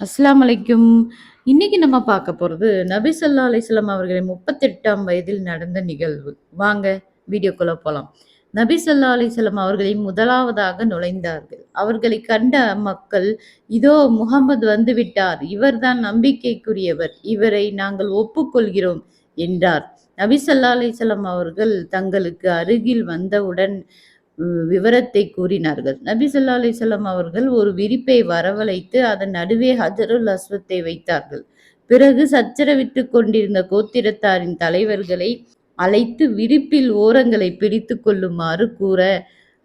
அஸ்லாம் வலைக்கும் இன்னைக்கு நம்ம பார்க்க போறது, நபி சொல்லா அலிஸ்லாம் அவர்களின் 38ஆம் வயதில் நடந்த நிகழ்வு. வாங்க வீடியோக்குள்ள போலாம். நபி சொல்லா அலைஹி அவர்களை முதலாவதாக நுழைந்தார்கள். அவர்களை கண்ட மக்கள், இதோ முஹம்மது வந்துவிட்டார். இவர்தான் நம்பிக்கைக்குரியவர். இவரை நாங்கள் ஒப்புக்கொள்கிறோம் என்றார். நபி சொல்லா அலைஹி அவர்கள் தங்களுக்கு அருகில் வந்தவுடன் விவரத்தை கூறினார்கள். நபி சொல்லா அலிசல்லாம் அவர்கள் ஒரு விரிப்பை வரவழைத்து அதன் நடுவே ஹஜருல் அஸ்வத்தை வைத்தார்கள். பிறகு சச்சரவிட்டு கொண்டிருந்த கோத்திரத்தாரின் தலைவர்களை அழைத்து விரிப்பில் ஓரங்களை பிடித்து கொள்ளுமாறு கூற,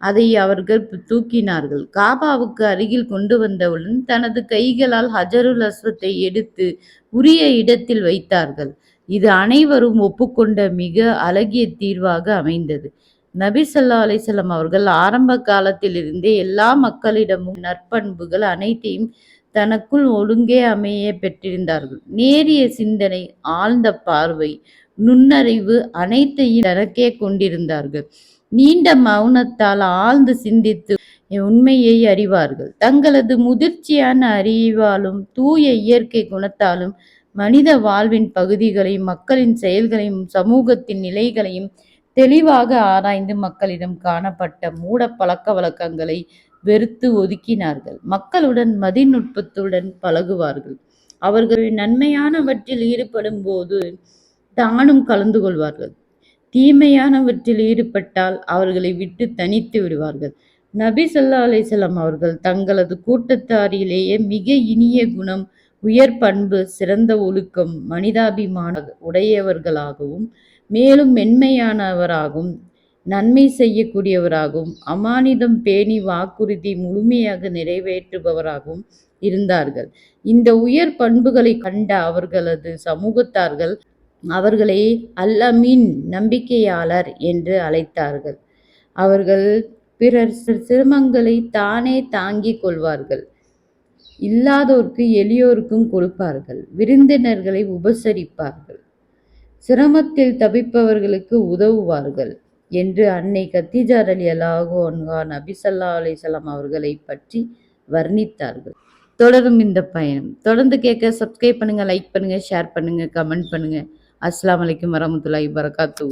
அதை அவர்கள் தூக்கினார்கள். காபாவுக்கு அருகில் கொண்டு வந்தவுடன் தனது கைகளால் ஹஜருல் அஸ்வத்தை எடுத்து உரிய இடத்தில் வைத்தார்கள். இது அனைவரும் ஒப்புக்கொண்ட மிக அழகிய தீர்வாக அமைந்தது. நபி சொல்லா அலிசல்லாம் அவர்கள் ஆரம்ப காலத்திலிருந்தே எல்லா மக்களிடமும் நற்பண்புகள் அனைத்தையும் தனக்குள் ஒழுங்கே அமைய பெற்றிருந்தார்கள். நேரிய சிந்தனை, ஆழ்ந்த பார்வை, நுண்ணறிவு அனைத்தையும் தனக்கே கொண்டிருந்தார்கள். நீண்ட மௌனத்தால் ஆழ்ந்து சிந்தித்து உண்மையை அறிவார்கள். தங்களது முதிர்ச்சியான அறிவாலும், தூய இயற்கை குணத்தாலும் மனித வாழ்வின் பகுதிகளையும், மக்களின் செயல்களையும், சமூகத்தின் நிலைகளையும் தெளிவாக ஆராய்ந்து மக்களிடம் காணப்பட்ட மூட பழக்க வழக்கங்களை வெறுத்து ஒதுக்கினார்கள். மக்களுடன் மதிநுட்பத்துடன் பழகுவார்கள். அவர்கள் நன்மையானவற்றில் ஈடுபடும்போது தானும் கலந்து கொள்வார்கள். தீமையானவற்றில் ஈடுபட்டால் அவர்களை விட்டு தனித்து விடுவார்கள். நபி சொல்லா அலிசல்லாம் அவர்கள் தங்களது கூட்டத்தாரிலேயே மிக இனிய குணம், உயர் பண்பு, சிறந்த ஒழுக்கம், மனிதாபிமான உடையவர்களாகவும், மேலும் மென்மையானவராகவும், நன்மை செய்யக்கூடியவராகவும், அமானிதம் பேணி வாக்குறுதி முழுமையாக நிறைவேற்றுபவராகவும் இருந்தார்கள். இந்த உயர் பண்புகளைக் கண்ட அவர்களது சமூகத்தார்கள் அவர்களை அல் அமீன் நம்பிக்கையாளர் என்று அழைத்தார்கள். அவர்கள் பிறர் சிரமங்களை தானே தாங்கிக் கொள்வார்கள். இல்லாதோர்க்கு எளியோருக்கும் கொடுப்பார்கள். விருந்தினர்களை உபசரிப்பார்கள். சிரமத்தில் தவிப்பவர்களுக்கு உதவுவார்கள் என்று அன்னை கத்திஜார் அலி அன்ஹா நபி ஸல்லல்லாஹு அலிசல்லாம் அவர்களை அவர்களைப் பற்றி வர்ணித்தார்கள். தொடரும் இந்த பயணம். தொடர்ந்து கேட்க சப்ஸ்கிரைப் பண்ணுங்கள் லைக் பண்ணுங்கள் ஷேர் பண்ணுங்கள் கமெண்ட் பண்ணுங்கள் அஸ்லாம் அலைக்கும் வரமத்துல்லாஹி வரகாத்து